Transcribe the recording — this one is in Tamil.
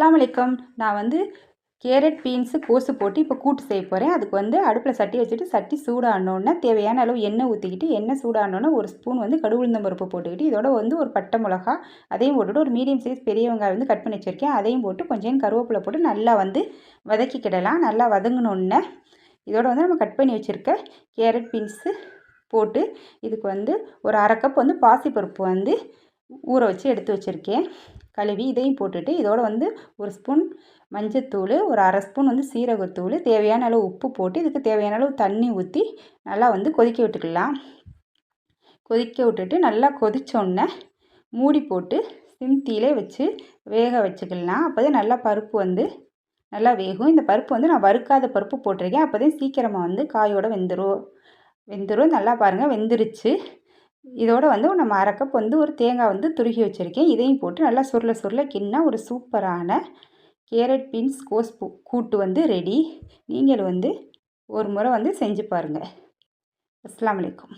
அஸ்லாம் வலைக்கம் நான் வந்து கேரட் பீன்ஸு கோசு போட்டு இப்போ கூட்டு செய்ய போகிறேன் அதுக்கு வந்து அடுப்பில் சட்டி வச்சுட்டு சட்டி சூடானோடனே தேவையான அளவு எண்ணெய் ஊற்றிக்கிட்டு எண்ணெய் சூடானோன்னே ஒரு ஸ்பூன் வந்து கடுகுளுந்தம் பருப்பு போட்டுக்கிட்டு இதோட வந்து ஒரு பட்டை மிளகா அதையும் போட்டுட்டு ஒரு மீடியம் சைஸ் பெரிய வெங்காயம் வந்து கட் பண்ணி வச்சுருக்கேன். அதையும் போட்டு கொஞ்சம் கருவேப்பிலை போட்டு நல்லா வந்து வதக்கிக்கிடலாம். நல்லா வதங்கினோன்னே இதோட வந்து நம்ம கட் பண்ணி வச்சுருக்க கேரட் பீன்ஸு போட்டு இதுக்கு வந்து ஒரு அரை கப் வந்து பாசிப்பருப்பு வந்து ஊற வச்சு எடுத்து வச்சுருக்கேன். கழுவி இதையும் போட்டுட்டு இதோட வந்து ஒரு ஸ்பூன் மஞ்சத்தூள் ஒரு அரை ஸ்பூன் வந்து சீரகத்தூள் தேவையான அளவு உப்பு போட்டு இதுக்கு தேவையான அளவு தண்ணி ஊற்றி நல்லா வந்து கொதிக்க விட்டுக்கலாம். கொதிக்க விட்டுட்டு நல்லா கொதித்தோடனே மூடி போட்டு சிம் தீயிலே வச்சு வேக வச்சுக்கலாம். அப்போ தான் நல்லா பருப்பு வந்து நல்லா வேகும். இந்த பருப்பு வந்து நான் வறுக்காத பருப்பு போட்டிருக்கேன். அப்போ தான் சீக்கிரமாக வந்து காயோடு வெந்துடும் வெந்துடும் நல்லா பாருங்கள் வெந்துருச்சு. இதோடு வந்து நம்ம அரைக்கப் வந்து ஒரு தேங்காய் வந்து துருகி வச்சுருக்கேன். இதையும் போட்டு நல்லா சுருள சுருள கிண்ணா ஒரு சூப்பரான கேரட் பீன்ஸ் கோஸ் கூட்டு வந்து ரெடி நீங்கள் வந்து ஒரு முறை வந்து செஞ்சு பாருங்கள் அஸ்லாம் வலைக்கம்